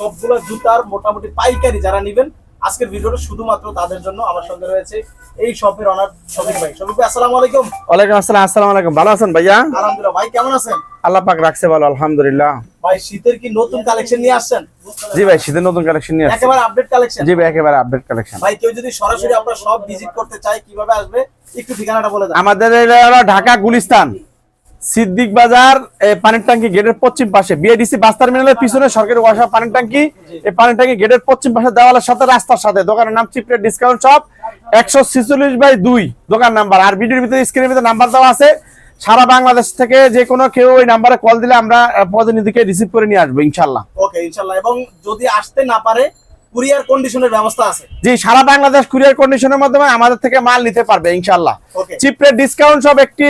সবগুলো জুতার মোটামুটি পাইকারি যারা নেবেন আজকের ভিডিওটা শুধুমাত্র তাদের জন্য আমার সঙ্গে রয়েছে এই শপের অনার শফিক ভাই। শফিক ভাই আসসালামু আলাইকুম। ওয়ালাইকুম আসসালাম আসসালামু আলাইকুম। ভালো আছেন ভাইয়া? আলহামদুলিল্লাহ। ভাই কেমন আছেন? আল্লাহ পাক রাখছে ভালো আলহামদুলিল্লাহ। ভাই শীতের কি নতুন কালেকশন নিয়ে আসছেন? জি ভাই শীতের নতুন কালেকশন নিয়ে আসছি। একেবারে আপডেট কালেকশন জি ভাই একেবারে আপডেট কালেকশন ভাই কেউ যদি সরাসরি আপনার সব ভিজিট করতে চায় কীভাবে আসবে একটু ঠিকানাটা বলে দেন। আমাদের ঢাকা গুলিস্তান। সিদ্দিক বাজার পানির ট্যাঙ্কি গেটের পশ্চিম পাশে। বিএডিসি বাস টার্মিনালের পিছনে সরকারি ওয়াসা পানির ট্যাঙ্কি। এই পানির ট্যাঙ্কি গেটের পশ্চিম পাশে দেওয়ালের সাথে রাস্তার সাথে। দোকানের নাম চিপরেট ডিসকাউন্ট শপ একশো ছিচল্লিশ বাই দুই দোকান নাম্বার। আর ভিডিওর ভিতরে স্ক্রিনের ভিতরে নাম্বার দেওয়া আছে। সারা বাংলাদেশ থেকে যে কোনো কেউ ওই নাম্বারে কল দিলে আমরা প্রতিনিধিকে রিসিভ করে নিয়ে আসব ইনশাল্লাহ ওকে ইনশাআল্লাহ। এবং যদি আসতে না পারে কুরিয়ার কন্ডিশনের ব্যবস্থা আছে। জি সারা বাংলাদেশ কুরিয়ার কন্ডিশনের মাধ্যমে আমাদের থেকে মাল নিতে পারবে ইনশাল্লাহ ওকে। চিপরেট ডিসকাউন্ট সব একটি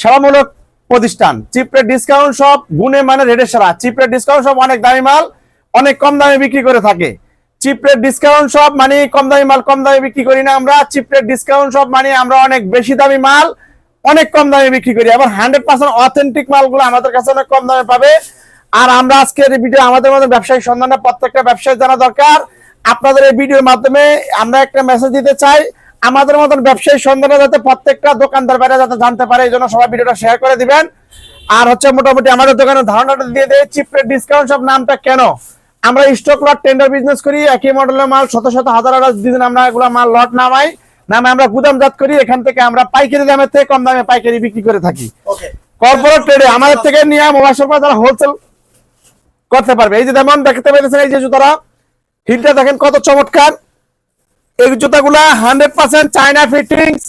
সেবামূলক প্রতিষ্ঠান। চিপরেট ডিসকাউন্ট সব গুণে মানে রেডের সারা। চিপরেট ডিসকাউন্ট সব অনেক দামি মাল, অনেক কম দামে বিক্রি করে থাকে। চিপরেট ডিসকাউন্ট সব মানে কম দামি মাল, কম দামে বিক্রি করি না আমরা। চিপরেট ডিসকাউন্ট সব মানে আমরা অনেক বেশি দামি মাল, অনেক কম দামে বিক্রি করি। আবার হান্ড্রেড পার্সেন্ট অথেন্টিক মালগুলো আমাদের কাছে অনেক কম দামে পাবে। আর আমরা আজকের ভিডিও আমাদের মধ্যে ব্যবসায়ী সন্ধানে প্রত্যেকটা ব্যবসায়ী জানা দরকার। আপনাদের এই ভিডিওর মাধ্যমে আমরা একটা মেসেজ দিতে চাই। আমাদের মতন ব্যবসায়ী সন্ধানে যাতে প্রত্যেকটা দোকানদার বাইরে যাতে জানতে পারে এই জন্য সবাই ভিডিওটা শেয়ার করে দিবেন। আর হচ্ছে মোটামুটি আমাদের দোকানের ধারণাটা দিয়ে দেয় চিপরেট ডিসকাউন্ট সব নামটা কেন? আমরা স্টক লট টেন্ডার বিজনেস করি একই মডেলের মাল শত শত হাজার হাজার দিন আমরা এগুলো মাল লট নামাই নামে আমরা গুদামজাত করি এখান থেকে আমরা পাইকারি দামের থেকে কম দামে পাইকারি বিক্রি করে থাকি। কর্পোরেট ট্রেডে আমাদের থেকে নিয়ে মোবাইল যারা হোলসেল করতে পারবে। এই যে যেমন দেখতে পাইতেছেন এই যে জুতারা হিলটা দেখেন কত চমৎকার। এই জুতাগুলা hundred percent China fittings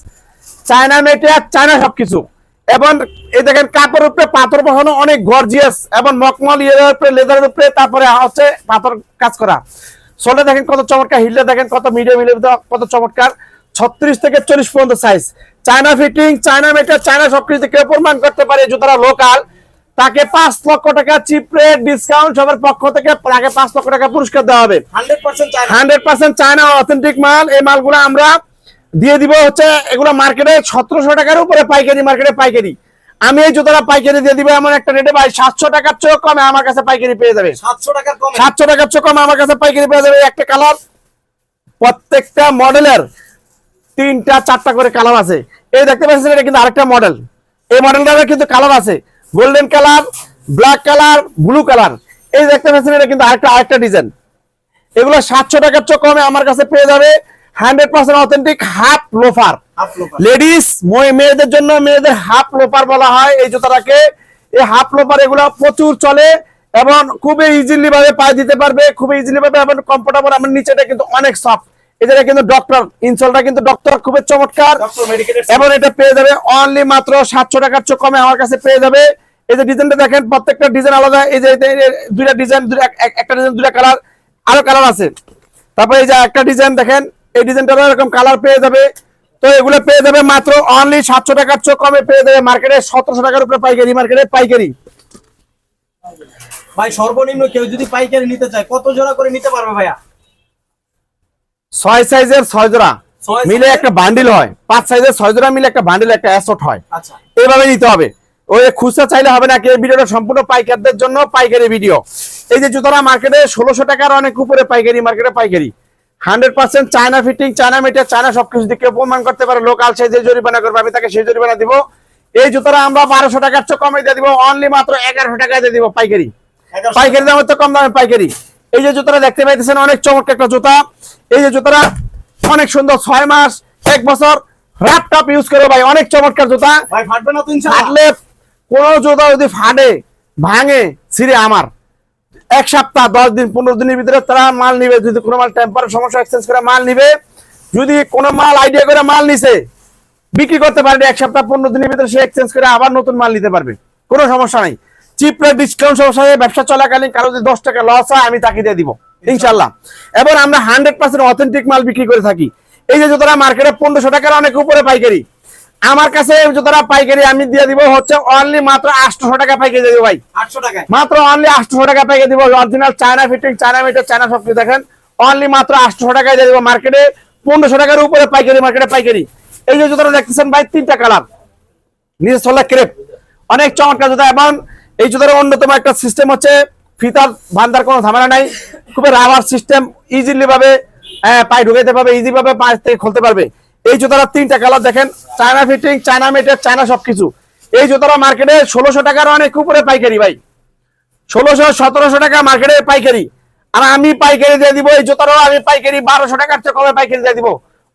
China material China সবকিছু। এবং এই দেখেন কাপড়ের উপরে পাথর বসানো অনেক গর্জিয়াস এবং মকমল ইয়ের উপরে লেদারের উপরে, তারপরে হচ্ছে পাথর কাজ করা। সোলটা দেখেন কত চমৎকার, হিলটা দেখেন কত মিডিয়াম হিলের কত চমৎকার। ছত্রিশ থেকে চল্লিশ পর্যন্ত size China fitting China material China সবকিছু কেউ প্রমাণ করতে পারে জুতারা লোকাল তাকে পাঁচ লক্ষ টাকা চিপ রেট ডিসকাউন্ট সবার পক্ষ থেকে তাকে পাঁচ লক্ষ টাকা পুরস্কার দেওয়া হবে। Hundred percent China. অথেন্টিক মাল। এই মালগুলো আমরা দিয়ে দিব হচ্ছে এগুলো মার্কেটে সতেরোশো টাকার উপরে পাইকারি মার্কেটে পাইকারি। আমি এই জুতোটা পাইকারি দিয়ে দিব এমন একটা রেটে ভাই সাতশো টাকার চেয়েও কমে আমার কাছে পাইকারি পেয়ে যাবে। সাতশো টাকার কমে। সাতশো টাকার চেয়ে কমে আমার কাছে পাইকারি পেয়ে যাবে। একটা কালার প্রত্যেকটা মডেলের তিনটা চারটা করে কালার আছে। এই দেখতে পাচ্ছেন এটা কিন্তু আরেকটা মডেল এই মডেলটার কিন্তু কালার আছে। Golden colour black colour blue colour এই দেখতে পাচ্ছেন এটা কিন্তু আরেকটা আরেকটা ডিজাইন এগুলো সাতশো টাকার চেয়ে কমে আমার কাছে পেয়ে যাবে। Hundred percent authentic half loafer ladies মেয়েদের জন্য মেয়েদের হাফ লোফার বলা হয় এই জুতাটাকে। এই হাফ লোপার এগুলো প্রচুর চলে এবং খুবই ইজিলি ভাবে পায়ে দিতে পারবে খুবই ইজিলি ভাবে এবং কমফোর্টেবল আমার নিচেটা কিন্তু অনেক সফট এটা কিন্তু ডক্টর ইনসোলটা কিন্তু ডক্টর খুবই চমৎকার। এবং এটা পেয়ে যাবে অনলি মাত্র সাতশো টাকার চেয়ে কমে আমার কাছে পেয়ে যাবে। এই যে ডিজাইনটা দেখেন প্রত্যেকটা ডিজাইন আলাদা। এই যে দুইটা ডিজাইন একটা ডিজাইন দুইটা কালার আরও কালার আছে। তারপরে এই যে একটা ডিজাইন দেখেন এই ডিজাইনটা এরকম কালার পেয়ে যাবে। তো এগুলো পেয়ে যাবে মাত্র অনলি সাতশো টাকার চেয়ে কমে পেয়ে যাবে মার্কেটে সতেরোশো টাকার উপরে পাইকারি মার্কেটে পাইকারি। ভাই সর্বনিম্ন কেউ যদি পাইকারি নিতে চায় কত জোড়া করে নিতে পারবে ভাইয়া? ছয় সাইজের ছয় জোড়া মিলে একটা বান্ডিল হয়। পাঁচ সাইজের ছয় জোড়া মিলে একটা বান্ডিল একটা অ্যাসট হয়। আচ্ছা। এইভাবে নিতে হবে। ওই খুচরা চাইলে হবে না কি এই ভিডিওটা সম্পূর্ণ পাইকারদের জন্য পাইকারি ভিডিও। এই যে জুতোটা মার্কেটে ষোলোশো টাকার অনেক উপরে পাইকারি মার্কেটে পাইকারি। Hundred percent China fitting China meter China সবকিছু দিকে প্রমাণ করতে পারে লোকাল সে যে জরিমানা করবে আমি তাকে সেই জরিমানা দিব। এই জুতোটা আমরা বারোশো টাকার চেয়ে কমে দিয়ে দিব অনলি মাত্র এগারোশো টাকায় দিয়ে দিব পাইকারি। পাইকারি দামের তো কম দামে পাইকারি। এই যে জুতোটা দেখতে পাইতেছেন অনেক চমৎকার একটা জুতা। এই যে জুতোটা অনেক সুন্দর ছয় মাস এক বছর রাপ টাপ ইউজ করে ভাই অনেক চমৎকার জুতা। ভাই ফাটবে না তো ইনশাআল্লাহ। ফাটলে কোন জুতা যদি ফাটে ভাঙে ছিঁড়ে আমার। এক সপ্তাহ দশ দিন পনেরো দিনের ভিতরে তারা মাল নিবে যদি কোনো মাল টেম্পার সমস্যা এক্সচেঞ্জ করে মাল নিবে। যদি কোনো মাল আইডিয়া করে মাল নিছে বিক্রি করতে পারবে এক সপ্তাহ পনেরো দিনের ভিতরে সে এক্সচেঞ্জ করে আবার নতুন মাল নিতে পারবে। কোনো সমস্যা নাই। চিপ রেট ডিসকাউন্ট সমস্যা ব্যবসা চলাকালীন কারও যদি দশ টাকা লস হয় আমি তাকে দিয়ে দিব ইনশাল্লাহ এবার আমরা হান্ড্রেড পার্সেন্ট অথেন্টিক মাল বিক্রি করে থাকি। এই যে জুতোটা মার্কেটে পনেরোশো টাকার অনেক উপরে পাইকারি। আমার কাছে এই জুতোটা পাইকারি আমি দিয়ে দিব হচ্ছে অনলি মাত্র আটশো টাকা পাইকারি দিব ভাই। আটশো টাকায়? মাত্র অনলি আটশো টাকা পাইকারি দিব। Original China fitting China meter China সব কিছু দেখেন। অনলি মাত্র আটশো টাকায় দিয়ে দিব মার্কেটে পনেরোশো টাকার উপরে পাইকারি মার্কেটে পাইকারি। এই যে জুতোটা দেখতেছেন ভাই তিনটা কালার নিজের চলে ক্রেপ অনেক চমৎকার জুতা। এবং এই জুতার অন্যতম একটা সিস্টেম হচ্ছে ফিতার বান্ধার কোনো ঝামেলা নাই। খুবই রাবার সিস্টেম ইজিলি ভাবে পায়ে ঢুকাইতে পারবে ইজি ভাবে পায়ে থেকে খুলতে পারবে। এই জুতার তিনটা কালার দেখেন China fitting China meter China সবকিছু। এই জুতারা মার্কেটে ষোলোশো টাকার অনেক উপরে পাইকারি ভাই। ষোলোশো, সতেরোশো টাকা মার্কেটে পাইকারি। আর আমি পাইকারি দিয়ে দিব, এই জুতারও আমি পাইকারি বারোশো টাকার চেয়ে কমে পাইকারি দিয়ে দিব।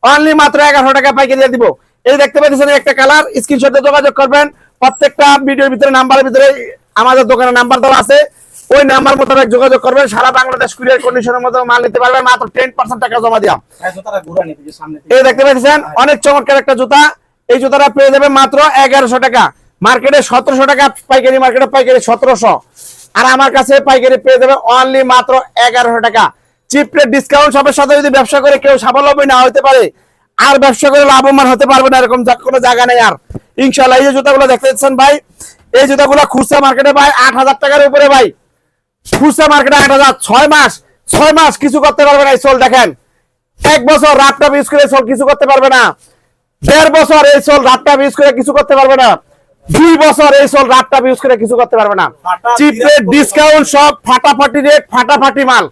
অনলি মাত্র এগারোশো টাকা পাইকারি দিয়ে দিব। এই দেখতে পাচ্ছেন একটা কালার স্ক্রিনশটে যোগাযোগ করবেন। প্রত্যেকটা ভিডিওর ভিতরে নাম্বারের ভিতরে আমাদের দোকানের নাম্বার দেওয়া আছে। ওই নাম্বার মোতাবেক যোগাযোগ করবেন। সারা বাংলাদেশ কুরিয়ার কন্ডিশনের মধ্যে মাল নিতে পারবেন। মাত্র টেন পার্সেন্ট টাকা জমা দিয়া জুতাটা ঘুরা নিতে যে সামনে এই দেখতে পাচ্ছেন অনেক চমৎকার একটা জুতা। এই জুতাটা পেয়ে যাবে মাত্র এগারোশো টাকা। মার্কেটে সতেরোশো টাকা পাইকারি মার্কেটে পাইকারি সতেরোশো। আর আমার কাছে পাইকারি পেয়ে যাবে অনলি মাত্র এগারোশো টাকা। চিপ রেট ডিসকাউন্ট সবের সাথে যদি ব্যবসা করে কেউ স্বাবলম্বী না হতে পারে আর ব্যবসা করে লাভবান হতে পারবে না এরকম কোনো জায়গা নেই আর। ইনশাল্লাহ এই যে জুতাগুলো দেখতে পাচ্ছেন ভাই এই জুতাগুলো খুচরা মার্কেটে ভাই আট হাজার টাকার উপরে ভাই। খুচরা মার্কেটে আট হাজার ছয় মাস ছয় মাস কিছু করতে পারবে না এই সোল দেখেন। এক বছর রাতটা ইউজ করে সোল কিছু করতে পারবে না। দেড় বছর এই সোল রাতটা ইউজ করে কিছু করতে পারবে না। দুই বছর এই সোল রাতটা ইউজ করে কিছু করতে পারবে না। চিপ রেট ডিসকাউন্ট সব ফাটাফাটি রেট ফাটাফাটি মাল।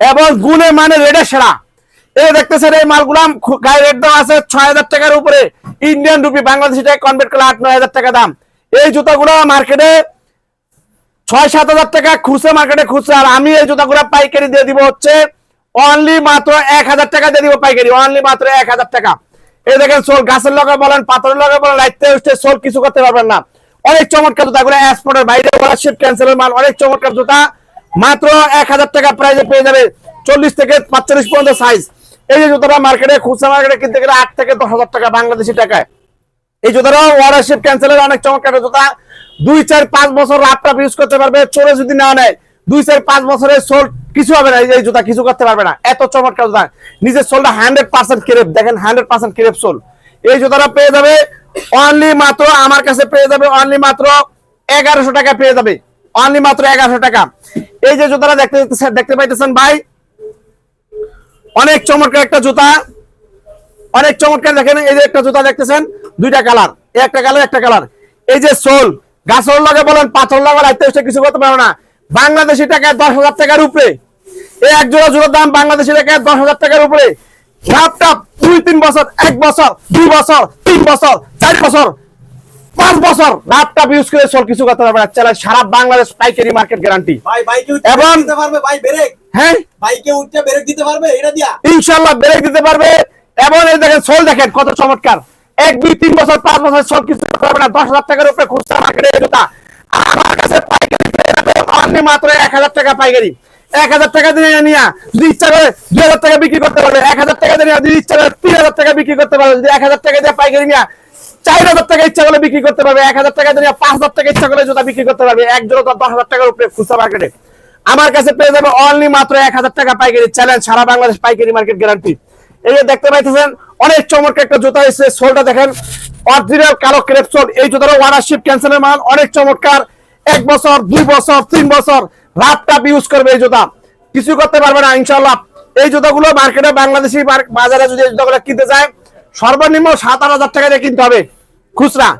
এবং গুণে মানে রেডে সেরা। এই দেখতেছেন এই মালগুলাম গায়ে রেট দাম আছে ছয় হাজার টাকার উপরে। ইন্ডিয়ান রুপি বাংলাদেশি টাকা কনভার্ট করলে আট, নয় হাজার টাকা দাম। এই জুতাগুলো মার্কেটে ছয়, সাত হাজার টাকা খুচরা মার্কেটে আর আমি এই জুতাগুলো পাইকারি দিয়ে দিব হচ্ছে অনলি মাত্র এক হাজার টাকা দিয়ে দিব পাইকারি। অনলি মাত্র এক হাজার টাকা। এই দেখেন সোল, গাছের লগে বলেন, পাথরের লগে বলেন লাইতে উঠতে সোল কিছু করতে পারবেন না। অনেক চমৎকার জুতা গুলো এক্সপোর্টের বাইরে বলা শিপ ক্যান্সেলের মাল, অনেক চমৎকার জুতা। মাত্র এক হাজার টাকা প্রাইজে পেয়ে যাবে। চল্লিশ থেকে পাঁচচল্লিশ পর্যন্ত সাইজ এই যে জুতাটা মার্কেটে খুচরা মার্কেটে কিনতে গেলে আট থেকে দশ হাজার টাকা বাংলাদেশি টাকায়। এই জুতাটাও ওয়ারারশিপ ক্যান্সেলের অনেক চমৎকার জুতা। দুই, চার, পাঁচ বছর রাফটাপ ইউজ করতে পারবে, চোরে যদি না নেয়, দুই, চার, পাঁচ বছরের সোল কিছু হবে না, এই জুতা কিছু করতে পারবে না। এত চমৎকার জুতা। নিজের সোলটা হান্ড্রেড পার্সেন্ট ক্রেপ দেখেন হান্ড্রেড পার্সেন্ট ক্রেপ সোল এই জুতাটা পেয়ে যাবে অনলি মাত্র, আমার কাছে পেয়ে যাবে অনলি মাত্র এগারোশো টাকা পেয়ে যাবে। অনলি মাত্র এগারোশো টাকা। এই যে জুতাটা দেখতে দেখতে পাইতেছেন ভাই অনেক চমৎকার একটা জুতা। অনেক চমৎকার, দেখেন এই যে একটা জুতা দেখতেছেন, দুইটা কালার, একটা কালার একটা কালার। এই যে সোল, গাছর লাগে বলেন পাথর লাগে রাখতে কিছু করতে পারো না। বাংলাদেশি টাকায় দশ হাজার টাকার উপরে। এই এক জোড়া জোড়ার দাম বাংলাদেশি টাকায় দশ হাজার টাকার উপরে। ল্যাপটপ দুই, তিন বছর, এক বছর, দুই বছর, তিন বছর, চার বছর পাঁচ বছর ল্যাপটপ ইউজ করে সোল কিছু করতে পারবে না। সারা বাংলাদেশ পাইকারি মার্কেট গ্যারান্টি ভাই বাইকে এবং- দিতে পারবে ভাই ব্রেক হ্যাঁ? বাইকে উঠতে ব্রেক দিতে পারবে এটা দিয়া? ইনশাল্লাহ ব্রেক দিতে পারবে। এবং এই দেখেন সোল দেখেন কত চমৎকার। এক দুই তিন বছর পাঁচ বছর সব কিছু পারবে না। দশ হাজার টাকার উপরে খুচরা মার্কেটে জুতা। আমার কাছে পাইকারি only মাত্র এক হাজার টাকা পাইকারি। এক হাজার টাকা দিয়ে নিয়ে যদি ইচ্ছা করে দুই হাজার টাকা বিক্রি করতে পারবে। এক হাজার টাকা দিয়ে যদি ইচ্ছা করে তিন হাজার টাকা বিক্রি করতে পারবে। যদি এক হাজার টাকা দিয়ে পাইকারি নিয়ে চার হাজার টাকা ইচ্ছা করলে বিক্রি করতে পারবে, এক হাজার টাকা দিয়ে পাঁচ হাজার টাকা ইচ্ছা করলে জুতা বিক্রি করতে পারবে। এক জোড়া দশ হাজার টাকার উপরে খুচরা মার্কেটে আমার কাছে পেয়ে যাবে অনলি মাত্র এক হাজার টাকা পাইকারি। চ্যালেঞ্জ সারা বাংলাদেশ পাইকারি মার্কেট গ্যারান্টি এই যে দেখতে পাইতেছেন, অনেক চমৎকার একটা জুতা এসেছে, সোলটা দেখেন। অরিজিনাল কালো ক্রেপ সোল এই জুতার ওয়ানারশিপ ক্যান্সেলের মাল। অনেক চমৎকার। এক বছর, দুই বছর, তিন বছর রাত টাপ ইউজ করবে এই জুতা। কিছু করতে পারবে না ইনশাল্লাহ এই জুতাগুলো মার্কেটে বাংলাদেশি বাজারে যদি এই জুতাগুলো কিনতে যায় সর্বনিম্ন সাত, আট হাজার টাকা দিয়ে কিনতে হবে। খুচরা।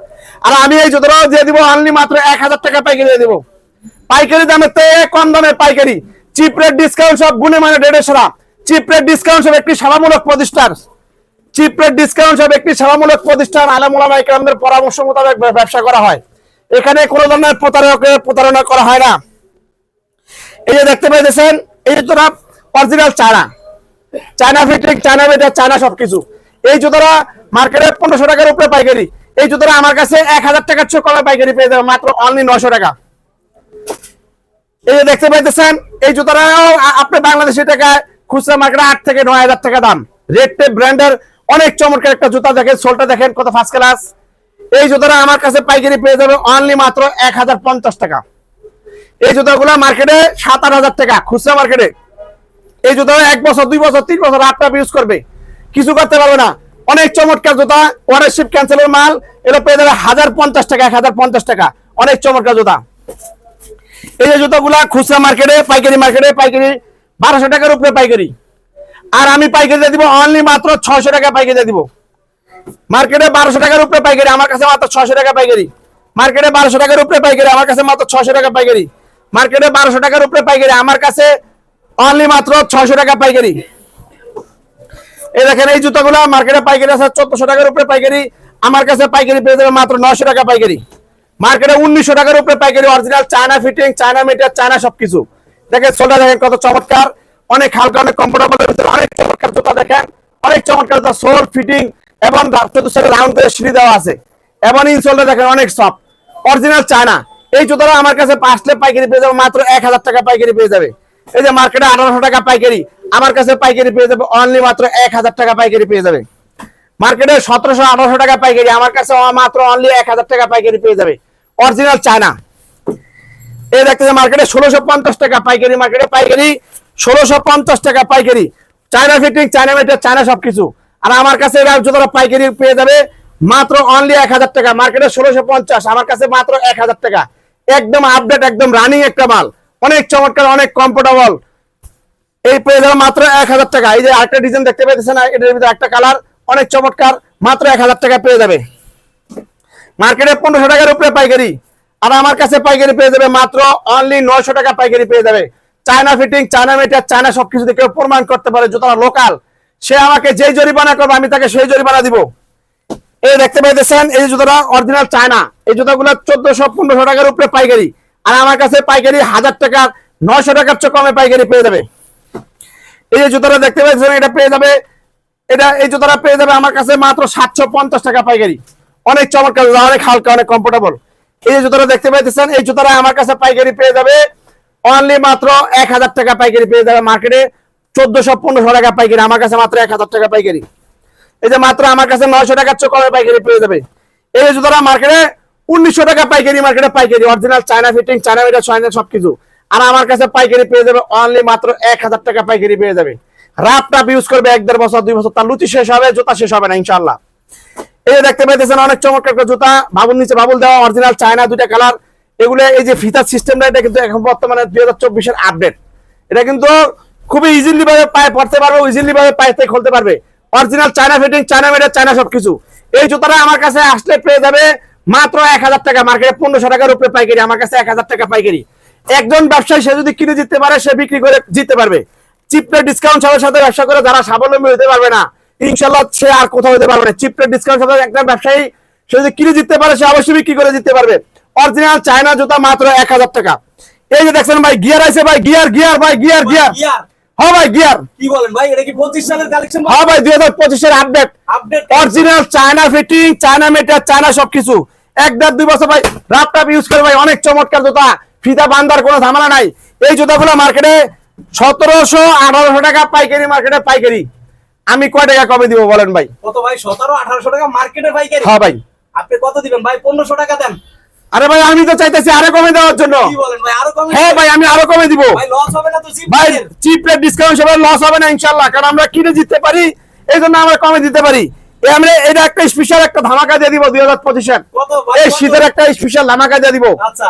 আর আমি এই জুতোটাও দিয়ে দিব অনলি মাত্র এক হাজার টাকা পাইকারি দিয়ে দিব। পাইকারি দামে তে কম দামে পাইকারি। চিপ রেট ডিসকাউন্ট সব গুণে মানে ডেড়ে সেরা। চিপ রেট ডিসকাউন্ট সব একটি সেবামূলক প্রতিষ্ঠান। চিপ রেট ডিসকাউন্ট সব একটি সেবামূলক প্রতিষ্ঠান আলামুলামা ইকরামদের পরামর্শ মোতাবেক ব্যবসা করা হয়। এখানে কোনো ধরনের প্রতারকের প্রতারণা করা হয় না। এই যে দেখতে পাইতেছেন, এই জুতোটা original China. China fitting China বেটা চায়না সবকিছু। এই জুতোটা মার্কেটে পনেরোশো টাকার উপরে পাইকারি। এই জুতোটা আমার কাছে এক হাজার টাকার চেয়ে কমে পাইকারি পেয়ে যাবে, মাত্র অনলি নশো টাকা। এই যে দেখতে পাইতেছেন, এই জুতোটাও আ- আপনি বাংলাদেশি টাকায় খুচরা মার্কেটে আট থেকে নয় হাজার টাকা দাম। রেড টেপ ব্র্যান্ডের অনেক চমৎকার একটা জুতা দেখেন, সোলটা দেখেন কত ফার্স্ট ক্লাস এই জুতোটা আমার কাছে পাইকারি পেয়ে যাবে অনলি মাত্র এক হাজার পঞ্চাশ টাকা। এই জুতাগুলো মার্কেটে সাত আট হাজার টাকা, খুচরা মার্কেটে এই জুতা এক বছর, দুই বছর, তিন বছর আটটা ইউজ করবে। কিছু করতে পারবে না। অনেক চমৎকার জুতা ওয়ারেশিপ ক্যান্সেলের মাল এটা পেয়ে যাবে হাজার পঞ্চাশ টাকা এক হাজার পঞ্চাশ টাকা। অনেক চমৎকার জুতা। এই যে জুতাগুলা খুচরা মার্কেটে, পাইকারি মার্কেটে, পাইকারি বারোশো টাকার উপরে পাইকারি। আর আমি পাইকারি দিব অনলি মাত্র ছয়শো টাকা পাইকারি দিব। মার্কেটে বারোশো টাকার উপরে পাইকারি, আমার কাছে মাত্র ছয়শো টাকা পাইকারি। মার্কেটে বারোশো টাকার উপরে পাইকারি, আমার কাছে মাত্র ছয়শো টাকা পাইকারি। মার্কেটে বারোশো টাকার উপরে পাইকারি, আমার কাছে অনলি মাত্র ছয়শো টাকা পাইকারি। এই দেখেন, এই জুতাগুলো মার্কেটে পাইকারি আছে, চোদ্দশো টাকার উপরে পাইকারি। আমার কাছে পাইকারি পেয়ে যাবে মাত্র নয়শো টাকা পাইকারি। মার্কেটে উনিশশো টাকার উপরে পাইকারি original China fitting China meter China সবকিছু। দেখেন সোলটা দেখেন কত চমৎকার। অনেক হালকা, অনেক কমফোর্টেবল অনেক চমৎকার জুতা দেখেন। অনেক চমৎকার জুতা, সোল ফিটিং এবং চতুর্থ রাউন্ড করে সিঁড়ি দেওয়া আছে। এবং ইনসোলটা দেখেন, অনেক সফট অরিজিনাল চায়না এই জুতাটা আমার কাছে পাঁচলে পাইকারি পেয়ে যাবে মাত্র এক হাজার টাকা পাইকারি পেয়ে যাবে। এই যে মার্কেটে আঠারোশো টাকা পাইকারি, আমার কাছে পাইকারি পেয়ে যাবে অনলি মাত্র এক হাজার টাকা পাইকারি পেয়ে যাবে। মার্কেটে সতেরোশো, আঠারোশো টাকা পাইকারি, আমার কাছে মাত্র অনলি এক হাজার টাকা পাইকারি পেয়ে যাবে। Original China. এই দেখতেছে মার্কেটে ষোলোশো পঞ্চাশ টাকা পাইকারি মার্কেটে পাইকারি ষোলোশো পঞ্চাশ টাকা পাইকারি। China fitting China meter China সবকিছু। আর আমার কাছে এরা যতটা পাইকারি পেয়ে যাবে মাত্র অনলি এক হাজার টাকা। মার্কেটে ষোলোশো পঞ্চাশ, আমার কাছে মাত্র এক হাজার টাকা। একদম আপডেট একদম রানিং একটা মাল। অনেক চমৎকার, অনেক কমফোর্টেবল এই পেয়ে যাবে মাত্র এক হাজার টাকা। এই যে আরেকটা ডিজাইন দেখতে পেয়েছেন এটার ভিতরে একটা কালার অনেক চমৎকার, মাত্র এক হাজার টাকা পেয়ে যাবে। মার্কেটে পনেরোশো টাকার উপরে পাইকারি। আর আমার কাছে পাইকারি পেয়ে যাবে মাত্র অনলি নয়শো টাকা পাইকারি পেয়ে যাবে। China fitting China meter China সবকিছু কেউ প্রমাণ করতে পারে জুতাটা লোকাল সে আমাকে যেই জরিমানা করবে, আমি তাকে সেই জরিমানা দিব। এই দেখতে পাইতেছেন এই জুতোটা অরিজিনাল চায়না এই জুতাগুলো চোদ্দশো পনেরোশো টাকার উপরে পাইকারি। আর আমার কাছে পাইকারি হাজার টাকা, নয়শো টাকার চেয়ে কমে পাইকারি পেয়ে যাবে। এই যে জুতোটা দেখতে পাচ্ছেন, এটা পেয়ে যাবে, এটা, এই জুতোটা পেয়ে যাবে আমার কাছে মাত্র সাতশো পঞ্চাশ টাকা পাইকারি। অনেক চমৎকার অনেক হালকা, অনেক কমফোর্টেবল এই যে জুতোটা দেখতে পাইতেছেন, এই জুতোটা আমার কাছে পাইকারি পেয়ে যাবে অনলি মাত্র এক হাজার টাকা পাইকারি পেয়ে যাবে মার্কেটে চোদ্দশো, পনেরোশো টাকা পাইকারি, আমার কাছে মাত্র এক হাজার টাকা পাইকারি। এই যে মাত্র আমার কাছে নয়শো টাকার চেয়ে কমে পাইকারি পেয়ে যাবে। এই জুতোটা মার্কেটে উনিশশো টাকা পাইকারি মার্কেটে পাইকারি original China fitting China meter China সবকিছু। আর আমার কাছে পাইকারি পেয়ে যাবে অনলি মাত্র এক হাজার টাকা পাইকারি পেয়ে যাবে। রাপ টাপ ইউজ করবে এক দেড় বছর, দুই বছর, তার লুচি শেষ হবে, জুতা শেষ হবে না ইনশাল্লাহ এই দেখতে পাইতেছেন অনেক চমৎকার জুতা, বাবুল নিচে বাবুল দেওয়া অরিজিনাল চায়না দুইটা কালার এগুলো এই যে ফিতার সিস্টেমটা এটা কিন্তু এখন বর্তমানে দুই হাজার চব্বিশের আপডেট এটা কিন্তু খুবই ইজিলি ভাবে পায়ে পড়তে পারবে ইজিলি ভাবে পায়ে খুলতে পারবে। Original China fitting China meter China সবকিছু। এই জুতাটা আমার কাছে আসলে পেয়ে যাবে মাত্র এক হাজার টাকা মার্কেটে পনেরোশো টাকার উপরে পাইকারি আমার কাছে এক হাজার টাকা পাইকারি। একজন ব্যবসায়ী সে যদি কিনে জিততে পারে সে বিক্রি করে জিততে পারবে। চিপরে ডিসকাউন্ট সবার সাথে ব্যবসা করে যারা স্বাবলম্বী হতে পারবে না ইনশাল্লাহ সে আর কোথাও হতে পারবে না। চিপরে ডিসকাউন্ট সাথে একটা ব্যবসায়ী সে যদি কিনে জিততে পারে সে অবশ্যই বিক্রি করে জিততে পারবে। অরিজিনাল চায়না জুতা মাত্র এক হাজার টাকা। এই যে দেখছেন ভাই গিয়ার আছে ভাই গিয়ার গিয়ার ভাই গিয়ার গিয়ার হ্যাঁ ভাই গিয়ার কি বলেন ভাই এটা কি পঁচিশ সালের কালেকশন হ্যাঁ ভাই দুই হাজার পঁচিশের update update original China fitting China meter China সবকিছু। এক দেড় দুই বছর ভাই রাপ টাপ ইউজ করে ভাই অনেক চমৎকার জুতা ফিতা বান্দার কোনো ঝামেলা নাই। এই জুতাগুলো মার্কেটে সতেরোশো আঠারোশো টাকা পাইকারি মার্কেটে পাইকারি। আমি কয় টাকা কমে দিব বলেন ভাই? কত ভাই? সতেরো আঠারোশো টাকা মার্কেটে পাইকারি। হ্যাঁ ভাই। আপনি কত দিবেন ভাই? পনেরোশো টাকা দেন। আরে ভাই আমি তো চাইতেছি আরও কমে দেওয়ার জন্য। কি বলেন ভাই? আরও হ্যাঁ ভাই আমি আরও কমে দিব। ভাই লস হবে না চিপ রেট ডিসকাউন্ট সবাই লস হবে না ইনশাল্লাহ কারণ আমরা কিনে জিততে পারি এই জন্য আমরা কমে দিতে পারি। আমরা এটা একটা স্পেশাল একটা ধামাকা দিয়ে দিব দুই হাজার পঁচিশের এই শীতের একটা স্পেশাল ধামাকা দিয়ে দিব। আচ্ছা।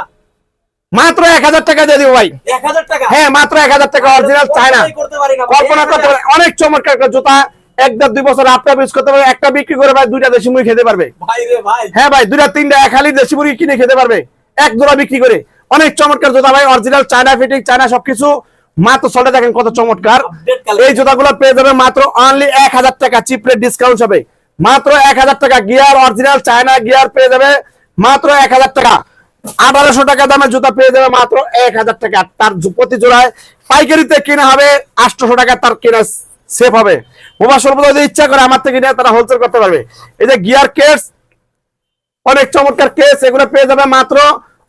মাত্র এক হাজার টাকা দিয়ে দিব ভাই। এক হাজার টাকা? হ্যাঁ মাত্র এক হাজার টাকা অরিজিনাল চায়না কল্পনাই করতে পারি না ভাই, কল্পনা করতে পারে অনেক চমৎকার জুতা। এক দেড় দুই বছর আপনার ইউজ করতে পারবে। একটা বিক্রি করে ভাই দুইটা দেশি মুড়ি খেতে পারবে। হ্যাঁ ভাই দুইটা তিনটা এক হালি দেশি মুরগি কিনে খেতে পারবে। এক জোড়া বিক্রি করে। অনেক চমৎকার জুতা ভাই অরিজিনাল চায়না ফিটিং চায়না সবকিছু। মাত্র ছটা দেখেন কত চমৎকার। এই জুতাগুলো পেয়ে যাবে মাত্র অনলি এক হাজার টাকা। চিপ রেট ডিসকাউন্ট হবে। মাত্র এক হাজার টাকা গিয়ার অরিজিনাল চায়না গিয়ার পেয়ে যাবে। মাত্র এক হাজার টাকা। আঠারোশো টাকা দামের জুতা পেয়ে যাবে মাত্র এক হাজার টাকা। তার প্রতি জোড়ায় পাইকারিতে কেনা হবে, আটশোশো টাকা তার কেনা সেফ হবে। মোবা সর্বদা যদি ইচ্ছা করে আমার থেকে নিয়ে, তারা হোলসেল করতে পারবে। এই যে গিয়ার কেস অনেক চমৎকার কেস এগুলো পেয়ে যাবে মাত্র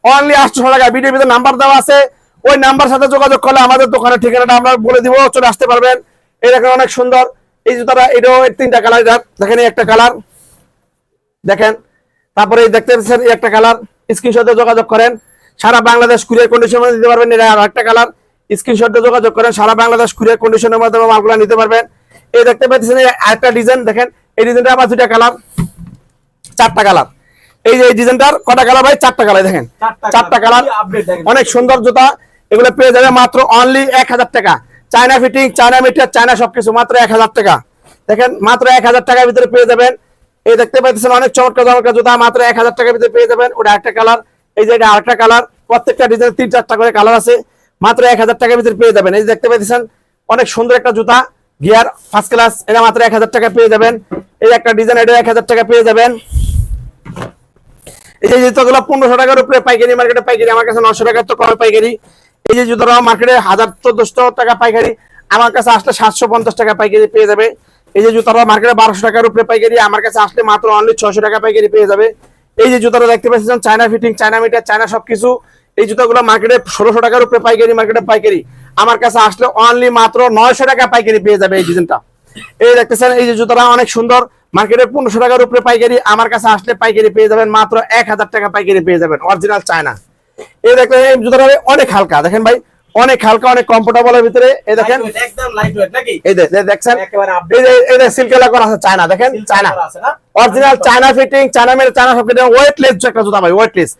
অনলি আটশো টাকা। ভিডিও নাম্বার দেওয়া আছে। ওই নাম্বার সাথে যোগাযোগ করলে আমাদের দোকানের ঠিকানাটা আমরা বলে দিব, চলে আসতে পারবেন। এই দেখেন অনেক সুন্দর। এই জুতাটা এটাও তিনটা কালার দেখেন একটা কালার দেখেন তারপরে দেখতে পাচ্ছেন একটা কালার স্ক্রিনশটে যোগাযোগ করেন। সারা বাংলাদেশ কুরিয়ার কন্ডিশনের মধ্যে দিতে পারবেন এটা আর একটা কালার স্ক্রিনশটে যোগাযোগ করেন সারা বাংলাদেশ কুরিয়ার কন্ডিশনের মাধ্যমে মালগুলো নিতে পারবেন। এই দেখতে পাচ্ছেন এই আরেকটা ডিজাইন দেখেন এই ডিজাইনটা আবার দুইটা কালার চারটা কালার এই যে এই ডিজাইনটার কটা কালার ভাই? চারটা কালার দেখেন। চারটা কালার। অনেক সুন্দর জুতা এগুলো পেয়ে যাবে মাত্র অনলি এক হাজার টাকা। China fitting, China meter, China সবকিছু, মাত্র এক হাজার টাকা। দেখেন, মাত্র এক হাজার টাকার ভিতরে পেয়ে যাবেন। এই দেখতে পাচ্ছেন অনেক চমৎকার চমৎকার জুতা, মাত্র এক হাজার টাকার ভিতরে পেয়ে যাবেন। ওটা একটা কালার। এই যে আরেকটা কালার। প্রত্যেকটা ডিজাইন তিন, চারটা করে কালার আছে। মাত্র এক হাজার টাকার ভিতরে পেয়ে যাবেন। এই দেখতে পাচ্ছেন অনেক সুন্দর একটা জুতা, গিয়ার ফার্স্ট ক্লাস এটা মাত্র এক হাজার টাকা পেয়ে যাবেন। এই একটা ডিজাইন এটা এক হাজার টাকা পেয়ে যাবেন। এই যে জুতোগুলো পনেরোশো টাকার উপরে পাইকারি মার্কেটে পাইকারি, আমার কাছে নশো টাকার তো কমে পাইকারি। এই যে জুতোটা মার্কেটে হাজার চোদ্দশো টাকা পাইকারি, আমার কাছে আসলে সাতশো পঞ্চাশ টাকা পাইকারি পেয়ে যাবে। এই যে জুতোটা মার্কেটে বারোশো টাকার উপরে পাইকারি, আমার কাছে আসলে মাত্র অনলি ছশো টাকা পাইকারি পেয়ে যাবে। এই যে জুতোটা দেখতে পাচ্ছেন China fitting China meter China সবকিছু। এই জুতোগুলো মার্কেটে ষোলোশো টাকার উপরে পাইকারি মার্কেটে পাইকারি। আমার কাছে আসলে অনলি মাত্র নয়শো টাকা পাইকারি পেয়ে যাবে এই ডিজাইনটা এই দেখতেছেন, এই যে জুতোটা অনেক সুন্দর। মার্কেটে পনেরোশো টাকার উপরে পাইকারি, আমার কাছে আসলে পাইকারি পেয়ে যাবেন মাত্র এক হাজার টাকা পাইকারি পেয়ে যাবেন অরিজিনাল চায়না এই দেখেন এই জুতোটা অনেক হালকা। দেখেন ভাই অনেক হালকা অনেক কমফোর্টেবলের ভিতরে। এই দেখেন একদম লাইট ওয়েট নাকি? এই যে- যে- দেখছেন? একেবারে এই যে এই যে আছে চায়না দেখেন China original China fitting China meter China সব ওয়েটলেস একটা জুতা ভাই ওয়েটলেস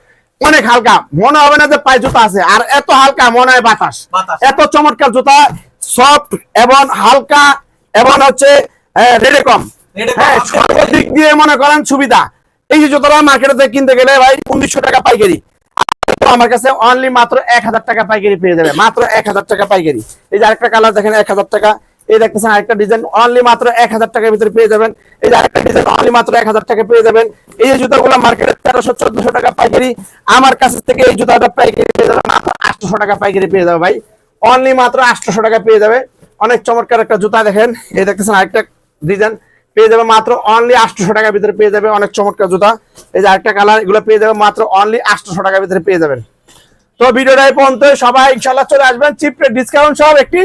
অনেক হালকা। মনে হবে না যে পায়ে জুতা আছে। আর এত হালকা মনে হয় বাতাস। এত চমৎকার জুতা সফট এবং হালকা এবং হচ্ছে রেডে কম। হ্যাঁ সর্বদিক দিয়ে মনে করেন সুবিধা। এই যে জুতোটা মার্কেটে কিনতে গেলে ভাই উনিশশো টাকা পাইকারি। আমার কাছে অনলি মাত্র এক হাজার টাকা পাইকারি পেয়ে যাবে। মাত্র এক হাজার টাকা পাইকারি। এই যে আরেকটা কালার দেখেন, এক হাজার টাকা। এই দেখতেছেন আরেকটা ডিজাইন অনলি মাত্র এক হাজার টাকার ভিতরে পেয়ে যাবেন। এই যে আরেকটা ডিজাইন অনলি মাত্র এক হাজার টাকা পেয়ে যাবেন। এই যে জুতাগুলো মার্কেটে তেরোশো, চোদ্দশো টাকা পাইকারি। আমার কাছ থেকে এই জুতাটা পাইকারি পেয়ে যাবে, মাত্র আটশো টাকা পাইকারি পেয়ে যাবে ভাই। অনলি মাত্র আটশো টাকা পেয়ে যাবে। অনেক চমৎকার একটা জুতা দেখেন। এই দেখতেছেন আরেকটা ডিজাইন পেয়ে যাবে মাত্র অনলি আটশো টাকার ভিতরে পেয়ে যাবে অনেক চমৎকার জুতা। এই যে আরেকটা কালার এগুলো পেয়ে যাবে মাত্র অনলি আটশো টাকার ভিতরে পেয়ে যাবেন। তো ভিডিওটা এই পর্যন্ত সবাই ইনশাল্লাহ চলে আসবেন। চিপ ডিসকাউন্ট সহ একটি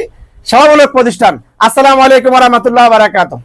সেবামূলক প্রতিষ্ঠান। আসসালামু আলাইকুম রহমতুল্লাহ বারাকাতুহ।